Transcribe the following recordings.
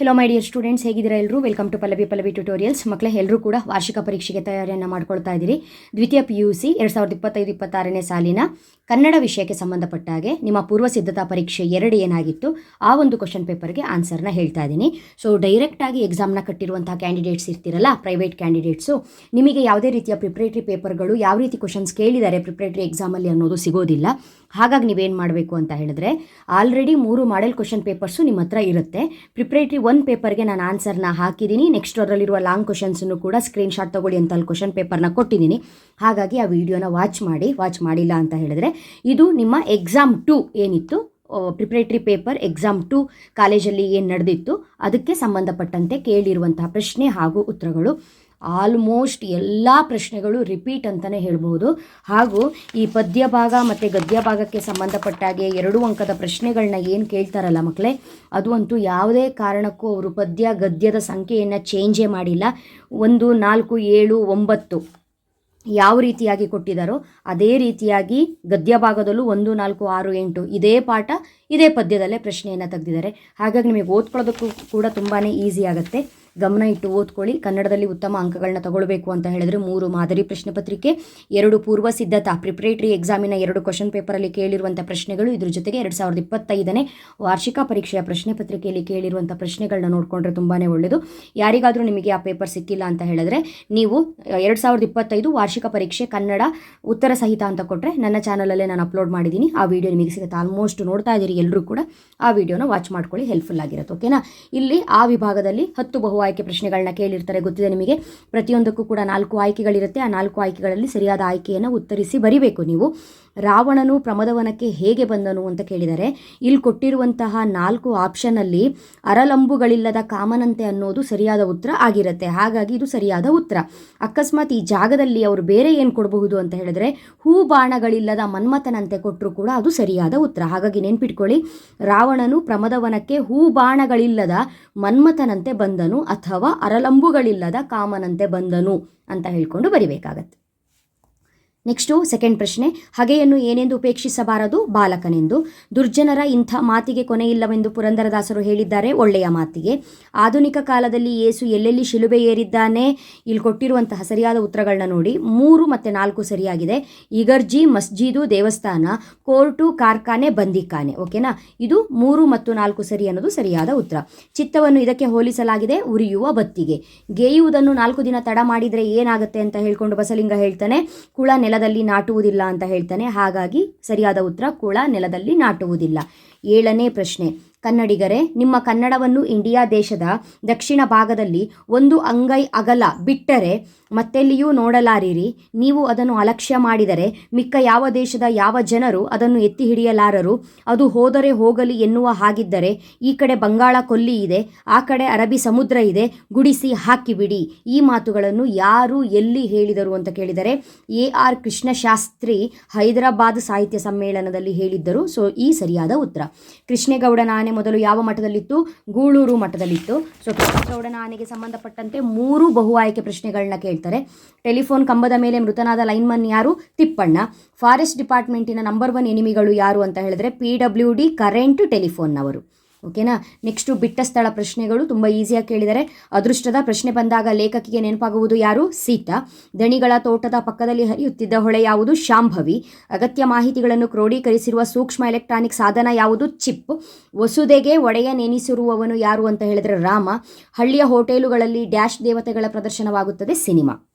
Hello my dear students ಹೇಗಿದ್ದೀರಾ ಎಲ್ಲರೂ welcome to Pallavi Pallavi tutorials ಮಕ್ಕಳೇ ಎಲ್ಲರೂ ಕೂಡ ವಾರ್ಷಿಕ ಪರೀಕ್ಷೆಗೆ ತಯಾರಿಯನ್ನು ಮಾಡ್ಕೊಳ್ತಾ ಇದ್ದೀರಿ. ದ್ವಿತೀಯ ಪಿ ಯು ಸಿ ಎರಡು ಸಾವಿರದ ಇಪ್ಪತ್ತೈದು, ಇಪ್ಪತ್ತಾರನೇ ಸಾಲಿನ ಕನ್ನಡ ವಿಷಯಕ್ಕೆ ಸಂಬಂಧಪಟ್ಟ ಹಾಗೆ ನಿಮ್ಮ ಪೂರ್ವ ಸಿದ್ಧತಾ ಪರೀಕ್ಷೆ ಎರಡು ಏನಾಗಿತ್ತು, ಆ ಒಂದು ಕ್ವಶನ್ ಪೇಪರ್ಗೆ ಆನ್ಸರ್ನ ಹೇಳ್ತಾ ಇದ್ದೀನಿ. ಸೊ ಡೈರೆಕ್ಟಾಗಿ ಎಕ್ಸಾಮ್ನ ಕಟ್ಟಿರುವಂತಹ ಕ್ಯಾಂಡಿಡೇಟ್ಸ್ ಇರ್ತಿರಲ್ಲ ಪ್ರೈವೇಟ್ ಕ್ಯಾಂಡಿಡೇಟ್ಸು ನಿಮಗೆ ಯಾವುದೇ ರೀತಿಯ ಪ್ರಿಪ್ರೇಟರಿ ಪೇಪರ್ಗಳು ಯಾವ ರೀತಿ ಕ್ವಶನ್ಸ್ ಕೇಳಿದ್ದಾರೆ ಪ್ರಿಪ್ರೇಟ್ರಿ ಎಕ್ಸಾಮಲ್ಲಿ ಅನ್ನೋದು ಸಿಗೋದಿಲ್ಲ. ಹಾಗಾಗಿ ನೀವೇನು ಮಾಡಬೇಕು ಅಂತ ಹೇಳಿದ್ರೆ ಆಲ್ರೆಡಿ ಮೂರು ಮಾಡೆಲ್ ಕ್ವಶನ್ ಪೇಪರ್ಸು ನಿಮ್ಮ ಹತ್ರ ಇರುತ್ತೆ. ಪ್ರಿಪ್ರೇಟರಿ ಒಂದು ಪೇಪರ್ಗೆ ನಾನು ಆನ್ಸರ್ನ ಹಾಕಿದ್ದೀನಿ ನೆಕ್ಸ್ಟ್ ಅದರಲ್ಲಿರುವ ಲಾಂಗ್ ಕ್ವಶನ್ಸನ್ನು ಕೂಡ ಸ್ಕ್ರೀನ್ಶಾಟ್ ತೊಗೊಳ್ಳಿ ಅಂತ ಅಲ್ಲಿ ಕ್ವಶನ್ ಪೇಪರ್ನ ಕೊಟ್ಟಿದ್ದೀನಿ ಹಾಗಾಗಿ ಆ ವಿಡಿಯೋನ ವಾಚ್ ಮಾಡಿ ವಾಚ್ ಮಾಡಿಲ್ಲ ಅಂತ ಹೇಳಿದ್ರೆ ಇದು ನಿಮ್ಮ ಎಕ್ಸಾಮ್ ಟು ಏನಿತ್ತು? ಪ್ರಿಪ್ರೇಟ್ರಿ ಪೇಪರ್ ಎಕ್ಸಾಮ್ ಟು ಕಾಲೇಜಲ್ಲಿ ಏನು ನಡೆದಿತ್ತು? ಅದಕ್ಕೆ ಸಂಬಂಧಪಟ್ಟಂತೆ ಕೇಳಿರುವಂತಹ ಪ್ರಶ್ನೆ ಹಾಗೂ ಉತ್ತರಗಳು. ಆಲ್ಮೋಸ್ಟ್ ಎಲ್ಲ ಪ್ರಶ್ನೆಗಳು ರಿಪೀಟ್ ಅಂತಲೇ ಹೇಳ್ಬೋದು ಹಾಗೂ ಈ ಪದ್ಯ ಭಾಗ ಮತ್ತು ಗದ್ಯ ಭಾಗಕ್ಕೆ ಸಂಬಂಧಪಟ್ಟಾಗೆ ಎರಡು ಅಂಕದ ಪ್ರಶ್ನೆಗಳನ್ನ ಏನು ಕೇಳ್ತಾರಲ್ಲ ಮಕ್ಕಳೇ ಅದು ಅಂತೂ ಯಾವುದೇ ಕಾರಣಕ್ಕೂ ಅವರು ಪದ್ಯ, ಗದ್ಯದ ಸಂಖ್ಯೆಯನ್ನು ಚೇಂಜೇ ಮಾಡಿಲ್ಲ. ಒಂದು, ನಾಲ್ಕು, ಏಳು, ಒಂಬತ್ತು ಯಾವ ರೀತಿಯಾಗಿ ಕೊಟ್ಟಿದ್ದಾರೋ ಅದೇ ರೀತಿಯಾಗಿ ಗದ್ಯ ಭಾಗದಲ್ಲೂ ಒಂದು, ನಾಲ್ಕು, ಆರು, ಎಂಟು ಇದೇ ಪಾಠ, ಇದೇ ಪದ್ಯದಲ್ಲೇ ಪ್ರಶ್ನೆಯನ್ನು ತೆಗೆದಿದ್ದಾರೆ. ಹಾಗಾಗಿ ನಿಮಗೆ ಓದ್ಕೊಳ್ಳೋದಕ್ಕೂ ಕೂಡ ತುಂಬಾ ಈಸಿ ಆಗುತ್ತೆ. ಗಮನ ಇಟ್ಟು ಓದ್ಕೊಳ್ಳಿ. ಕನ್ನಡದಲ್ಲಿ ಉತ್ತಮ ಅಂಕಗಳನ್ನ ತಗೊಳ್ಬೇಕು ಅಂತ ಹೇಳಿದ್ರೆ ಮೂರು ಮಾದರಿ ಪ್ರಶ್ನೆ ಪತ್ರಿಕೆ, ಎರಡು ಪೂರ್ವ ಸಿದ್ಧತಾ ಪ್ರಿಪರೇಟರಿ ಎಕ್ಸಾಮಿನ ಎರಡು ಕ್ವಶನ್ ಪೇಪರಲ್ಲಿ ಕೇಳಿರುವಂಥ ಪ್ರಶ್ನೆಗಳು, ಇದ್ರ ಜೊತೆಗೆ ಎರಡು ಸಾವಿರದ ಇಪ್ಪತ್ತೈದನೇ ವಾರ್ಷಿಕ ಪರೀಕ್ಷೆಯ ಪ್ರಶ್ನೆ ಪತ್ರಿಕೆಯಲ್ಲಿ ಕೇಳಿರುವಂಥ ಪ್ರಶ್ನೆಗಳನ್ನ ನೋಡಿಕೊಂಡ್ರೆ ತುಂಬಾ ಒಳ್ಳೆಯದು ಯಾರಿಗಾದರೂ ನಿಮಗೆ ಆ ಪೇಪರ್ ಸಿಕ್ಕಿಲ್ಲ ಅಂತ ಹೇಳಿದ್ರೆ ನೀವು ಎರಡು ಸಾವಿರದ ಇಪ್ಪತ್ತೈದು ವಾರ್ಷಿಕ ಪರೀಕ್ಷೆ ಕನ್ನಡ ಉತ್ತರ ಸಹಿತ ಅಂತ ಕೊಟ್ಟರೆ ನನ್ನ ಚಾನಲಲ್ಲೇ ನಾನು ಅಪ್ಲೋಡ್ ಮಾಡಿದ್ದೀನಿ. ಆ ವಿಡಿಯೋ ನಿಮಗೆ ಸಿಗುತ್ತೆ. ಆಲ್ಮೋಸ್ಟ್ ನೋಡ್ತಾ ಇದ್ದೀರಿ ಎಲ್ಲರೂ ಕೂಡ. ಆ ವಿಡಿಯೋನ ವಾಚ್ ಮಾಡ್ಕೊಳ್ಳಿ. ಹೆಲ್ಪ್ಫುಲ್ ಆಗಿರುತ್ತೆ. ಓಕೆನಾ ಇಲ್ಲಿ ಆ ವಿಭಾಗದಲ್ಲಿ ಹತ್ತು ಬಹು ಆಯ್ಕೆ ಪ್ರಶ್ನೆಗಳನ್ನ ಕೇಳಿರ್ತಾರೆ, ಗೊತ್ತಿದೆ ನಿಮಗೆ? ಪ್ರತಿಯೊಂದಕ್ಕೂ ಕೂಡ ನಾಲ್ಕು ಆಯ್ಕೆಗಳಿರುತ್ತೆ. ಆ ನಾಲ್ಕು ಆಯ್ಕೆಗಳಲ್ಲಿ ಸರಿಯಾದ ಆಯ್ಕೆಯನ್ನು ಉತ್ತರಿಸಿ ಬರಿಬೇಕು ನೀವು. ರಾವಣನು ಪ್ರಮದವನಕ್ಕೆ ಹೇಗೆ ಬಂದನು ಅಂತ ಕೇಳಿದರೆ, ಇಲ್ಲಿ ಕೊಟ್ಟಿರುವಂತಹ ನಾಲ್ಕು ಆಪ್ಷನಲ್ಲಿ ಅರಲಂಬುಗಳಿಲ್ಲದ ಕಾಮನಂತೆ ಅನ್ನೋದು ಸರಿಯಾದ ಉತ್ತರ ಆಗಿರುತ್ತೆ. ಹಾಗಾಗಿ ಇದು ಸರಿಯಾದ ಉತ್ತರ. ಅಕಸ್ಮಾತ್ ಈ ಜಾಗದಲ್ಲಿ ಅವರು ಬೇರೆ ಏನು ಕೊಡಬಹುದು ಅಂತ ಹೇಳಿದ್ರೆ, ಹೂ ಬಾಣಗಳಿಲ್ಲದ ಮನ್ಮಥನಂತೆ ಕೊಟ್ಟರು ಕೂಡ ಅದು ಸರಿಯಾದ ಉತ್ತರ. ಹಾಗಾಗಿ ನೆನ್ಪಿಟ್ಕೊಳ್ಳಿ, ರಾವಣನು ಪ್ರಮದವನಕ್ಕೆ ಹೂ ಬಾಣಗಳಿಲ್ಲದ ಮನ್ಮಥನಂತೆ ಬಂದನು ಅಥವಾ ಅರಲಂಬುಗಳಿಲ್ಲದ ಕಾಮನಂತೆ ಬಂದನು ಅಂತ ಹೇಳ್ಕೊಂಡು ಬರಿಬೇಕಾಗತ್ತೆ. ನೆಕ್ಸ್ಟು ಸೆಕೆಂಡ್ ಪ್ರಶ್ನೆ, ಹಗೆಯನ್ನು ಏನೆಂದು ಉಪೇಕ್ಷಿಸಬಾರದು? ಬಾಲಕನೆಂದು. ದುರ್ಜನರ ಇಂಥ ಮಾತಿಗೆ ಕೊನೆಯಿಲ್ಲವೆಂದು ಪುರಂದರದಾಸರು ಹೇಳಿದ್ದಾರೆ ಒಳ್ಳೆಯ ಮಾತಿಗೆ. ಆಧುನಿಕ ಕಾಲದಲ್ಲಿ ಯೇಸು ಎಲ್ಲೆಲ್ಲಿ ಶಿಲುಬೆ ಏರಿದ್ದಾನೆ? ಇಲ್ಲಿ ಕೊಟ್ಟಿರುವಂತಹ ಸರಿಯಾದ ಉತ್ತರಗಳನ್ನ ನೋಡಿ. ಮೂರು ಮತ್ತು ನಾಲ್ಕು ಸರಿಯಾಗಿದೆ. ಇಗರ್ಜಿ ಮಸ್ಜಿದು, ದೇವಸ್ಥಾನ, ಕೋರ್ಟು, ಕಾರ್ಖಾನೆ, ಬಂದಿಖಾನೆ. ಓಕೆನಾ? ಇದು ಮೂರು ಮತ್ತು ನಾಲ್ಕು ಸರಿ ಅನ್ನೋದು ಸರಿಯಾದ ಉತ್ತರ. ಚಿತ್ತವನ್ನು ಇದಕ್ಕೆ ಹೋಲಿಸಲಾಗಿದೆ ಉರಿಯುವ ಬತ್ತಿಗೆ. ಗೇಯುವುದನ್ನು ನಾಲ್ಕು ದಿನ ತಡ ಮಾಡಿದರೆ ಏನಾಗುತ್ತೆ ಅಂತ ಹೇಳ್ಕೊಂಡು ಬಸಲಿಂಗ ಹೇಳ್ತಾನೆ. ಕುಳ ನೆಲದಲ್ಲಿ ನಾಟುವುದಿಲ್ಲ ಅಂತ ಹೇಳ್ತಾನೆ. ಹಾಗಾಗಿ ಸರಿಯಾದ ಉತ್ತರ ಕುಳ ನೆಲದಲ್ಲಿ ನಾಟುವುದಿಲ್ಲ. ಏಳನೇ ಪ್ರಶ್ನೆ. ಕನ್ನಡಿಗರೇ, ನಿಮ್ಮ ಕನ್ನಡವನ್ನು ಇಂಡಿಯಾ ದೇಶದ ದಕ್ಷಿಣ ಭಾಗದಲ್ಲಿ ಒಂದು ಅಂಗೈ ಅಗಲ ಬಿಟ್ಟರೆ ಮತ್ತೆಲ್ಲಿಯೂ ನೋಡಲಾರಿರಿ. ನೀವು ಅದನ್ನು ಅಲಕ್ಷ್ಯ ಮಾಡಿದರೆ ಮಿಕ್ಕ ಯಾವ ದೇಶದ ಯಾವ ಜನರು ಅದನ್ನು ಎತ್ತಿ ಹಿಡಿಯಲಾರರು? ಅದು ಹೋದರೆ ಹೋಗಲಿ ಎನ್ನುವ ಹಾಗಿದ್ದರೆ ಈ ಕಡೆ ಬಂಗಾಳ ಕೊಲ್ಲಿ ಇದೆ, ಆ ಕಡೆ ಅರಬಿ ಸಮುದ್ರ ಇದೆ, ಗುಡಿಸಿ ಹಾಕಿಬಿಡಿ. ಈ ಮಾತುಗಳನ್ನು ಯಾರು ಎಲ್ಲಿ ಹೇಳಿದರು ಅಂತ ಕೇಳಿದರೆ ಎ ಆರ್ ಕೃಷ್ಣಶಾಸ್ತ್ರಿ ಹೈದರಾಬಾದ್ ಸಾಹಿತ್ಯ ಸಮ್ಮೇಳನದಲ್ಲಿ ಹೇಳಿದ್ದರು. ಸೊ, ಈ ಸರಿಯಾದ ಉತ್ತರ. ಕೃಷ್ಣೇಗೌಡನ ಆನೆ ಮೊದಲು ಯಾವ ಮಠದಲ್ಲಿತ್ತು? ಗೂಳೂರು ಮಠದಲ್ಲಿತ್ತು. ಸೊ ಚೌಡನ ಆನೆಗೆ ಸಂಬಂಧಪಟ್ಟಂತೆ ಮೂರು ಬಹು ಆಯ್ಕೆ ಪ್ರಶ್ನೆಗಳನ್ನ ಕೇಳ್ತಾರೆ. ಟೆಲಿಫೋನ್ ಕಂಬದ ಮೇಲೆ ಮೃತನಾದ ಲೈನ್ಮನ್ ಯಾರು? ತಿಪ್ಪಣ್ಣ. ಫಾರೆಸ್ಟ್ ಡಿಪಾರ್ಟ್ಮೆಂಟಿನ ನಂಬರ್ ಒನ್ ಎನಿಮಿಗಳು ಯಾರು ಅಂತ ಹೇಳಿದ್ರೆ ಪಿ ಡಬ್ಲ್ಯೂ ಡಿ ಕರೆಂಟ್ ಟೆಲಿಫೋನ್ನವರು. ಓಕೆನಾ? ನೆಕ್ಸ್ಟು ಬಿಟ್ಟ ಸ್ಥಳ ಪ್ರಶ್ನೆಗಳು ತುಂಬ ಈಸಿಯಾಗಿ ಕೇಳಿದರೆ. ಅದೃಷ್ಟದ ಪ್ರಶ್ನೆ ಬಂದಾಗ ಲೇಖಕಿಗೆ ನೆನಪಾಗುವುದು ಯಾರು? ಸೀತಾ. ದಣಿಗಳ ತೋಟದ ಪಕ್ಕದಲ್ಲಿ ಹರಿಯುತ್ತಿದ್ದ ಹೊಳೆ ಯಾವುದು? ಶಾಂಭವಿ. ಅಗತ್ಯ ಮಾಹಿತಿಗಳನ್ನು ಕ್ರೋಢೀಕರಿಸಿರುವ ಸೂಕ್ಷ್ಮ ಎಲೆಕ್ಟ್ರಾನಿಕ್ ಸಾಧನ ಯಾವುದು? ಚಿಪ್. ವಸುದೆಗೆ ಒಡೆಯ ನೆನೆಸಿರುವವನು ಯಾರು ಅಂತ ಹೇಳಿದರೆ ರಾಮ. ಹಳ್ಳಿಯ ಹೋಟೆಲುಗಳಲ್ಲಿ ಡ್ಯಾಶ್ ದೇವತೆಗಳ ಪ್ರದರ್ಶನವಾಗುತ್ತದೆ ಸಿನಿಮಾ.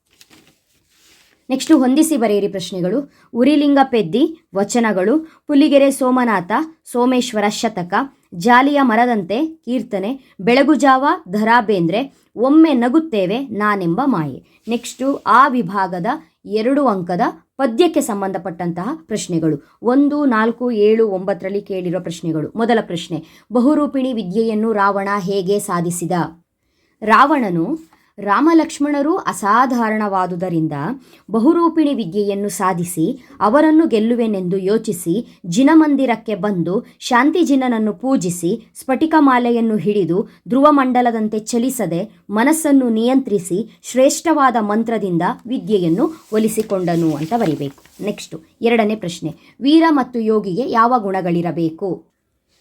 ನೆಕ್ಸ್ಟು ಹೊಂದಿಸಿ ಬರೆಯಿರಿ ಪ್ರಶ್ನೆಗಳು. ಉರಿಲಿಂಗ ಪೆದ್ದಿ, ವಚನಗಳು. ಪುಲಿಗೆರೆ ಸೋಮನಾಥ, ಸೋಮೇಶ್ವರ ಶತಕ. ಜಾಲಿಯ ಮರದಂತೆ, ಕೀರ್ತನೆ. ಬೆಳಗುಜಾವ ಧರಾಬೇಂದ್ರೆ. ಒಮ್ಮೆ ನಗುತ್ತೇವೆ ನಾನೆಂಬ ಮಾಯೆ. ನೆಕ್ಸ್ಟು ಆ ವಿಭಾಗದ ಎರಡು ಅಂಕದ ಪದ್ಯಕ್ಕೆ ಸಂಬಂಧಪಟ್ಟಂತಹ ಪ್ರಶ್ನೆಗಳು. ಒಂದು, ನಾಲ್ಕು, ಏಳು, ಒಂಬತ್ತರಲ್ಲಿ ಕೇಳಿರೋ ಪ್ರಶ್ನೆಗಳು. ಮೊದಲ ಪ್ರಶ್ನೆ. ಬಹುರೂಪಿಣಿ ವಿದ್ಯೆಯನ್ನು ರಾವಣ ಹೇಗೆ ಸಾಧಿಸಿದ? ರಾವಣನು ರಾಮಲಕ್ಷ್ಮಣರು ಅಸಾಧಾರಣವಾದುದರಿಂದ ಬಹುರೂಪಿಣಿ ವಿದ್ಯೆಯನ್ನು ಸಾಧಿಸಿ ಅವರನ್ನು ಗೆಲ್ಲುವೆನೆಂದು ಯೋಚಿಸಿ ಜಿನಮಂದಿರಕ್ಕೆ ಬಂದು ಶಾಂತಿಜಿನನನ್ನು ಪೂಜಿಸಿ ಸ್ಫಟಿಕಮಾಲೆಯನ್ನು ಹಿಡಿದು ಧ್ರುವಮಂಡಲದಂತೆ ಚಲಿಸದೆ ಮನಸ್ಸನ್ನು ನಿಯಂತ್ರಿಸಿ ಶ್ರೇಷ್ಠವಾದ ಮಂತ್ರದಿಂದ ವಿದ್ಯೆಯನ್ನು ಒಲಿಸಿಕೊಂಡನು ಅಂತ ಬರಿಬೇಕು. ನೆಕ್ಸ್ಟು, ಎರಡನೇ ಪ್ರಶ್ನೆ. ವೀರ ಮತ್ತು ಯೋಗಿಗೆ ಯಾವ ಗುಣಗಳಿರಬೇಕು?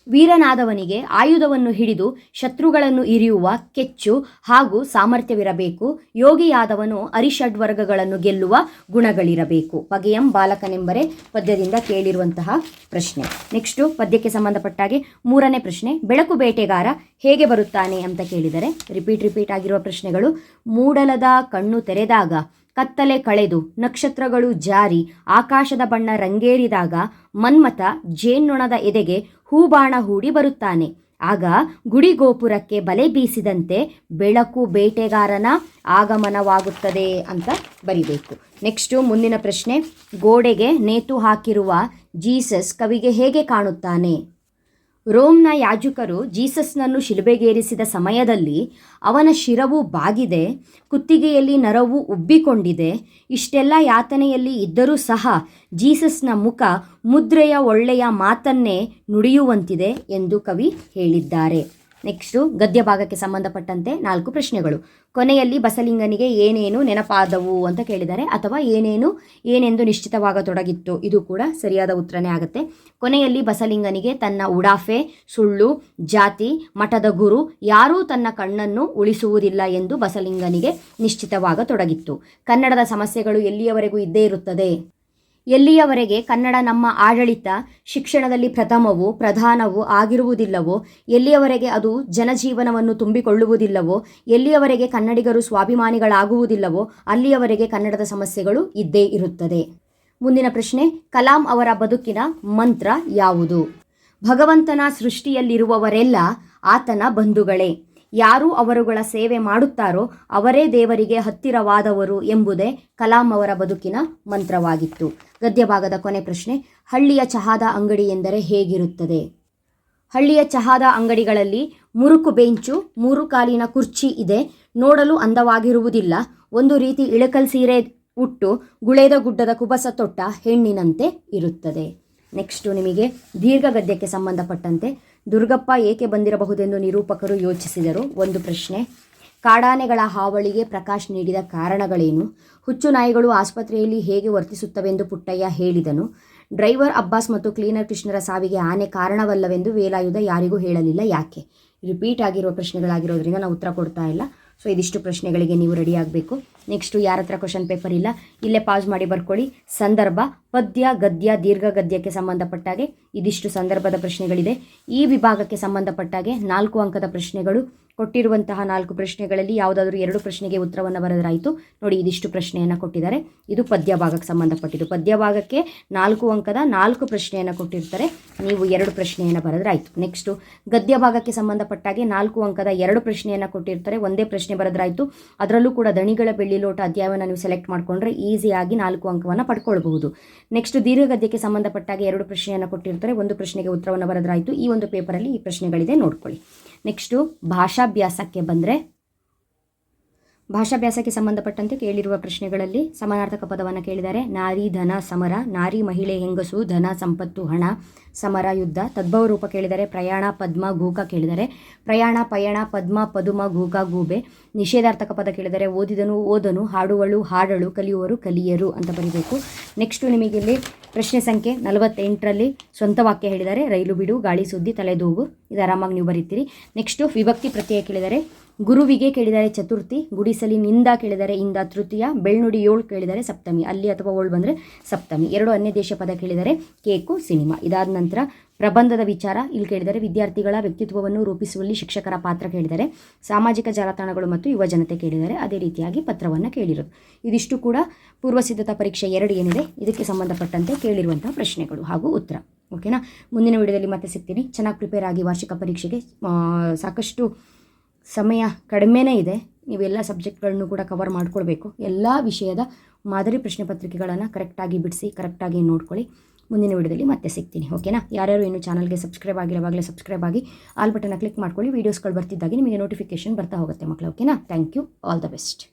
ವೀರನಾದವನಿಗೆ ಆಯುಧವನ್ನು ಹಿಡಿದು ಶತ್ರುಗಳನ್ನು ಇರಿಯುವ ಕೆಚ್ಚು ಹಾಗೂ ಸಾಮರ್ಥ್ಯವಿರಬೇಕು. ಯೋಗಿಯಾದವನು ಅರಿಷಡ್ವರ್ಗಗಳನ್ನು ಗೆಲ್ಲುವ ಗುಣಗಳಿರಬೇಕು. ಬಗೆಯಂ ಬಾಲಕನೆಂಬರೆ ಪದ್ಯದಿಂದ ಕೇಳಿರುವಂತಹ ಪ್ರಶ್ನೆ. ನೆಕ್ಸ್ಟು ಪದ್ಯಕ್ಕೆ ಸಂಬಂಧಪಟ್ಟಾಗೆ ಮೂರನೇ ಪ್ರಶ್ನೆ, ಬೆಳಕು ಬೇಟೆಗಾರ ಹೇಗೆ ಬರುತ್ತಾನೆ ಅಂತ ಕೇಳಿದರೆ ರಿಪೀಟ್ ರಿಪೀಟ್ ಆಗಿರುವ ಪ್ರಶ್ನೆಗಳು, ಮೂಡಲದ ಕಣ್ಣು ತೆರೆದಾಗ ಕತ್ತಲೆ ಕಳೆದು ನಕ್ಷತ್ರಗಳು ಜಾರಿ ಆಕಾಶದ ಬಣ್ಣ ರಂಗೇರಿದಾಗ ಮನ್ಮಥ ಜೇನ್ನೊಣದ ಎದೆಗೆ ಹೂಬಾಣ ಹೂಡಿ ಬರುತ್ತಾನೆ. ಆಗ ಗುಡಿ ಗೋಪುರಕ್ಕೆ ಬಲೆ ಬೀಸಿದಂತೆ ಬೆಳಕು ಬೇಟೆಗಾರನ ಆಗಮನವಾಗುತ್ತದೆ ಅಂತ ಬರಿಬೇಕು. ನೆಕ್ಸ್ಟು ಮುಂದಿನ ಪ್ರಶ್ನೆ, ಗೋಡೆಗೆ ನೇತು ಹಾಕಿರುವ ಜೀಸಸ್ ಕವಿಗೆ ಹೇಗೆ ಕಾಣುತ್ತಾನೆ? ರೋಮ್ನ ಯಾಜಕರು ಜೀಸಸ್ನನ್ನು ಶಿಲುಬೆಗೇರಿಸಿದ ಸಮಯದಲ್ಲಿ ಅವನ ಶಿರವು ಬಾಗಿದೆ, ಕುತ್ತಿಗೆಯಲ್ಲಿ ನರವು ಉಬ್ಬಿಕೊಂಡಿದೆ. ಇಷ್ಟೆಲ್ಲ ಯಾತನೆಯಲ್ಲಿ ಇದ್ದರೂ ಸಹ ಜೀಸಸ್ನ ಮುಖ ಮುದ್ರೆಯ ಒಳ್ಳೆಯ ಮಾತನ್ನೇ ನುಡಿಯುವಂತಿದೆ ಎಂದು ಕವಿ ಹೇಳಿದ್ದಾರೆ. ನೆಕ್ಸ್ಟು ಗದ್ಯ ಭಾಗಕ್ಕೆ ಸಂಬಂಧಪಟ್ಟಂತೆ ನಾಲ್ಕು ಪ್ರಶ್ನೆಗಳು. ಕೊನೆಯಲ್ಲಿ ಬಸಲಿಂಗನಿಗೆ ಏನೇನು ನೆನಪಾದವು ಅಂತ ಕೇಳಿದ್ದಾರೆ ಅಥವಾ ಏನೇನು, ಏನೆಂದು ನಿಶ್ಚಿತವಾಗತೊಡಗಿತ್ತು, ಇದು ಕೂಡ ಸರಿಯಾದ ಉತ್ತರನೇ ಆಗುತ್ತೆ. ಕೊನೆಯಲ್ಲಿ ಬಸಲಿಂಗನಿಗೆ ತನ್ನ ಉಡಾಫೆ, ಸುಳ್ಳು, ಜಾತಿ, ಮಠದ ಗುರು, ಯಾರೂ ತನ್ನ ಕಣ್ಣನ್ನು ಉಳಿಸುವುದಿಲ್ಲ ಎಂದು ಬಸಲಿಂಗನಿಗೆ ನಿಶ್ಚಿತವಾಗತೊಡಗಿತ್ತು. ಕನ್ನಡದ ಸಮಸ್ಯೆಗಳು ಎಲ್ಲಿಯವರೆಗೂ ಇದ್ದೇ ಇರುತ್ತದೆ? ಎಲ್ಲಿಯವರೆಗೆ ಕನ್ನಡ ನಮ್ಮ ಆಡಳಿತ ಶಿಕ್ಷಣದಲ್ಲಿ ಪ್ರಥಮವೋ, ಪ್ರಧಾನವೋ ಆಗಿರುವುದಿಲ್ಲವೋ, ಎಲ್ಲಿಯವರೆಗೆ ಅದು ಜನಜೀವನವನ್ನು ತುಂಬಿಕೊಳ್ಳುವುದಿಲ್ಲವೋ, ಎಲ್ಲಿಯವರೆಗೆ ಕನ್ನಡಿಗರು ಸ್ವಾಭಿಮಾನಿಗಳಾಗುವುದಿಲ್ಲವೋ, ಅಲ್ಲಿಯವರೆಗೆ ಕನ್ನಡದ ಸಮಸ್ಯೆಗಳು ಇದ್ದೇ ಇರುತ್ತದೆ. ಮುಂದಿನ ಪ್ರಶ್ನೆ, ಕಲಾಂ ಅವರ ಬದುಕಿನ ಮಂತ್ರ ಯಾವುದು? ಭಗವಂತನ ಸೃಷ್ಟಿಯಲ್ಲಿರುವವರೆಲ್ಲ ಆತನ ಬಂಧುಗಳೇ. ಯಾರು ಅವರುಗಳ ಸೇವೆ ಮಾಡುತ್ತಾರೋ ಅವರೇ ದೇವರಿಗೆ ಹತ್ತಿರವಾದವರು ಎಂಬುದೇ ಕಲಾಂ ಅವರ ಬದುಕಿನ ಮಂತ್ರವಾಗಿತ್ತು. ಗದ್ಯಭಾಗದ ಕೊನೆ ಪ್ರಶ್ನೆ, ಹಳ್ಳಿಯ ಚಹಾದ ಅಂಗಡಿ ಎಂದರೆ ಹೇಗಿರುತ್ತದೆ? ಹಳ್ಳಿಯ ಚಹಾದ ಅಂಗಡಿಗಳಲ್ಲಿ ಮುರುಕು ಬೆಂಚು, ಮೂರು ಕಾಲಿನ ಕುರ್ಚಿ ಇದೆ. ನೋಡಲು ಅಂದವಾಗಿರುವುದಿಲ್ಲ. ಒಂದು ರೀತಿ ಇಳಕಲ್ ಸೀರೆ ಉಟ್ಟು ಗುಳೇದ ಗುಡ್ಡದ ಕುಬಸ ತೊಟ್ಟ ಹೆಣ್ಣಿನಂತೆ ಇರುತ್ತದೆ. ನೆಕ್ಸ್ಟು ನಿಮಗೆ ದೀರ್ಘ ಗದ್ಯಕ್ಕೆ ಸಂಬಂಧಪಟ್ಟಂತೆ ದುರ್ಗಪ್ಪ ಏಕೆ ಬಂದಿರಬಹುದೆಂದು ನಿರೂಪಕರು ಯೋಚಿಸಿದರು. ಒಂದು ಪ್ರಶ್ನೆ. ಕಾಡಾನೆಗಳ ಹಾವಳಿಗೆ ಪ್ರಕಾಶ್ ನೀಡಿದ ಕಾರಣಗಳೇನು? ಹುಚ್ಚು ನಾಯಿಗಳು ಆಸ್ಪತ್ರೆಯಲ್ಲಿ ಹೇಗೆ ವರ್ತಿಸುತ್ತವೆಂದು ಪುಟ್ಟಯ್ಯ ಹೇಳಿದನು. ಡ್ರೈವರ್ ಅಬ್ಬಾಸ್ ಮತ್ತು ಕ್ಲೀನರ್ ಕೃಷ್ಣರ ಸಾವಿಗೆ ಆನೆ ಕಾರಣವಲ್ಲವೆಂದು ವೇಲಾಯುಧ ಯಾರಿಗೂ ಹೇಳಲಿಲ್ಲ. ಯಾಕೆ? ರಿಪೀಟ್ ಆಗಿರುವ ಪ್ರಶ್ನೆಗಳಾಗಿರೋದ್ರಿಂದ ನಾವು ಉತ್ತರ ಕೊಡ್ತಾ ಇಲ್ಲ. ಸೊ ಇದಿಷ್ಟು ಪ್ರಶ್ನೆಗಳಿಗೆ ನೀವು ರೆಡಿ ಆಗಬೇಕು. ನೆಕ್ಸ್ಟು ಯಾರ ಹತ್ರ ಕ್ವಶನ್ ಪೇಪರ್ ಇಲ್ಲ, ಇಲ್ಲೇ ಪಾಸ್ ಮಾಡಿ ಬರ್ಕೊಳ್ಳಿ. ಸಂದರ್ಭ, ಪದ್ಯ, ಗದ್ಯ ದೀರ್ಘ ಗದ್ಯಕ್ಕೆ ಸಂಬಂಧಪಟ್ಟಾಗೆ ಇದಿಷ್ಟು ಸಂದರ್ಭದ ಪ್ರಶ್ನೆಗಳಿದೆ. ಈ ವಿಭಾಗಕ್ಕೆ ಸಂಬಂಧಪಟ್ಟಾಗೆ ನಾಲ್ಕು ಅಂಕದ ಪ್ರಶ್ನೆಗಳು. ಕೊಟ್ಟಿರುವಂತಹ ನಾಲ್ಕು ಪ್ರಶ್ನೆಗಳಲ್ಲಿ ಯಾವುದಾದ್ರೂ ಎರಡು ಪ್ರಶ್ನೆಗೆ ಉತ್ತರವನ್ನು ಬರೆದರಾಯಿತು. ನೋಡಿ, ಇದಿಷ್ಟು ಪ್ರಶ್ನೆಯನ್ನು ಕೊಟ್ಟಿದ್ದಾರೆ. ಇದು ಪದ್ಯ ಭಾಗಕ್ಕೆ ಸಂಬಂಧಪಟ್ಟಿದ್ದು. ಪದ್ಯ ಭಾಗಕ್ಕೆ ನಾಲ್ಕು ಅಂಕದ ನಾಲ್ಕು ಪ್ರಶ್ನೆಯನ್ನು ಕೊಟ್ಟಿರ್ತಾರೆ. ನೀವು ಎರಡು ಪ್ರಶ್ನೆಯನ್ನು ಬರೆದ್ರಾಯಿತು. ನೆಕ್ಸ್ಟು ಗದ್ಯ ಭಾಗಕ್ಕೆ ಸಂಬಂಧಪಟ್ಟಾಗೆ ನಾಲ್ಕು ಅಂಕದ ಎರಡು ಪ್ರಶ್ನೆಯನ್ನು ಕೊಟ್ಟಿರ್ತಾರೆ. ಒಂದೇ ಪ್ರಶ್ನೆ ಬರೆದ್ರಾಯಿತು. ಅದರಲ್ಲೂ ಕೂಡ ದಣಿಗಳ ಬೆಳ್ಳಿ ಲೋಟ ಅಧ್ಯಾಯವನ್ನು ನೀವು ಸೆಲೆಕ್ಟ್ ಮಾಡಿಕೊಂಡ್ರೆ ಈಸಿಯಾಗಿ ನಾಲ್ಕು ಅಂಕವನ್ನು ಪಡ್ಕೊಳ್ಬಹುದು. ನೆಕ್ಸ್ಟ್ ದೀರ್ಘ ಗದ್ಯಕ್ಕೆ ಸಂಬಂಧಪಟ್ಟಾಗೆ ಎರಡು ಪ್ರಶ್ನೆಯನ್ನು ಕೊಟ್ಟಿರ್ತಾರೆ. ಒಂದು ಪ್ರಶ್ನೆಗೆ ಉತ್ತರವನ್ನು ಬರೆದ್ರಾಯಿತು. ಈ ಒಂದು ಪೇಪರಲ್ಲಿ ಈ ಪ್ರಶ್ನೆಗಳಿದೆ, ನೋಡ್ಕೊಳ್ಳಿ. ನೆಕ್ಸ್ಟು ಭಾಷಾಭ್ಯಾಸಕ್ಕೆ ಬಂದರೆ ಭಾಷಾಭ್ಯಾಸಕ್ಕೆ ಸಂಬಂಧಪಟ್ಟಂತೆ ಕೇಳಿರುವ ಪ್ರಶ್ನೆಗಳಲ್ಲಿ ಸಮಾನಾರ್ಥಕ ಪದವನ್ನು ಕೇಳಿದ್ದಾರೆ. ನಾರಿ, ಧನ, ಸಮರ. ನಾರಿ, ಮಹಿಳೆ, ಹೆಂಗಸು, ಧನ, ಸಂಪತ್ತು, ಹಣ, ಸಮರ, ಯುದ್ಧ. ತದ್ಭವ ರೂಪ ಕೇಳಿದರೆ ಪ್ರಯಾಣ, ಪದ್ಮ, ಗೂಕ ಕೇಳಿದರೆ ಪ್ರಯಾಣ, ಪಯಣ, ಪದ್ಮ, ಪದುಮ, ಗೂಕ, ಗೂಬೆ. ನಿಷೇಧಾರ್ಥಕ ಪದ ಕೇಳಿದರೆ ಓದಿದನು, ಓದನು, ಹಾಡುವಳು, ಹಾಡಳು, ಕಲಿಯುವರು, ಕಲಿಯರು ಅಂತ ಬರೀಬೇಕು. ನೆಕ್ಸ್ಟು ನಿಮಗೆ ಇಲ್ಲಿ ಪ್ರಶ್ನೆ ಸಂಖ್ಯೆ ನಲವತ್ತೆಂಟರಲ್ಲಿ ಸ್ವಂತ ವಾಕ್ಯ ಹೇಳಿದರೆ ರೈಲು ಬಿಡು, ಗಾಳಿ ಸುದ್ದಿ ತಲೆದೂಗು ಇದು ಆರಾಮಾಗಿ ನೀವು ಬರೀತೀರಿ. ನೆಕ್ಸ್ಟು ವಿಭಕ್ತಿ ಪ್ರತ್ಯಯ ಕೇಳಿದರೆ ಗುರುವಿಗೆ ಕೇಳಿದರೆ ಚತುರ್ಥಿ, ಗುಡಿಸಲಿ ನಿಂದ ಕೇಳಿದರೆ ಇಂದ ತೃತೀಯ, ಬೆಳ್ನುಡಿ ಏಳು ಕೇಳಿದರೆ ಸಪ್ತಮಿ, ಅಲ್ಲಿ ಅಥವಾ ಓಳು ಬಂದರೆ ಸಪ್ತಮಿ. ಎರಡು ಅನ್ಯ ದೇಶ ಪದ ಕೇಳಿದರೆ ಕೇಕು, ಸಿನಿಮಾ. ಇದಾದ ನಂತರ ಪ್ರಬಂಧದ ವಿಚಾರ, ಇಲ್ಲಿ ಕೇಳಿದರೆ ವಿದ್ಯಾರ್ಥಿಗಳ ವ್ಯಕ್ತಿತ್ವವನ್ನು ರೂಪಿಸುವಲ್ಲಿ ಶಿಕ್ಷಕರ ಪಾತ್ರ ಕೇಳಿದರೆ ಸಾಮಾಜಿಕ ಜಾಲತಾಣಗಳು ಮತ್ತು ಯುವ ಜನತೆ ಕೇಳಿದರೆ ಅದೇ ರೀತಿಯಾಗಿ ಪತ್ರವನ್ನು ಕೇಳಿರೋದು. ಇದಿಷ್ಟು ಕೂಡ. ಪೂರ್ವಸಿದ್ಧತಾ ಪರೀಕ್ಷೆ ಎರಡು ಏನಿದೆ, ಇದಕ್ಕೆ ಸಂಬಂಧಪಟ್ಟಂತೆ ಕೇಳಿರುವಂತಹ ಪ್ರಶ್ನೆಗಳು ಹಾಗೂ ಉತ್ತರ. ಓಕೆನಾ? ಮುಂದಿನ ವಿಡಿಯೋದಲ್ಲಿ ಮತ್ತೆ ಸಿಗ್ತೀನಿ. ಚೆನ್ನಾಗಿ ಪ್ರಿಪೇರ್ ಆಗಿ ವಾರ್ಷಿಕ ಪರೀಕ್ಷೆಗೆ ಸಾಕಷ್ಟು ಸಮಯ ಕಡಿಮೆನೇ ಇದೆ. ನೀವೆಲ್ಲ ಸಬ್ಜೆಕ್ಟ್ಗಳನ್ನು ಕೂಡ ಕವರ್ ಮಾಡ್ಕೊಳ್ಬೇಕು. ಎಲ್ಲ ವಿಷಯದ ಮಾದರಿ ಪ್ರಶ್ನೆ ಪತ್ರಿಕೆಗಳನ್ನು ಕರೆಕ್ಟಾಗಿ ಬಿಡಿಸಿ, ಕರೆಕ್ಟಾಗಿ ನೋಡ್ಕೊಳ್ಳಿ. ಮುಂದಿನ ವಿಡಿಯೋದಲ್ಲಿ ಮತ್ತೆ ಸಿಗ್ತೀನಿ. ಓಕೆನಾ ಯಾರ್ಯಾರು ಇನ್ನೂ ಚಾನಲ್ಗೆ ಸಬ್ಸ್ಕ್ರೈಬ್ ಆಗಿರೋವಾಗಲೇ ಸಬ್ಸ್ಕ್ರೈಬ್ ಆಗಿ ಆಲ್ ಬಟನ್ನ ಕ್ಲಿಕ್ ಮಾಡ್ಕೊಳ್ಳಿ. ವೀಡಿಯೋಸ್ಗಳು ಬರ್ತಿದ್ದಾಗೆ ನಿಮಗೆ ನೋಟಿಫಿಕೇಶನ್ ಬರ್ತಾ ಹೋಗುತ್ತೆ ಮಕ್ಕಳು. ಓಕೆನಾ thank you all the best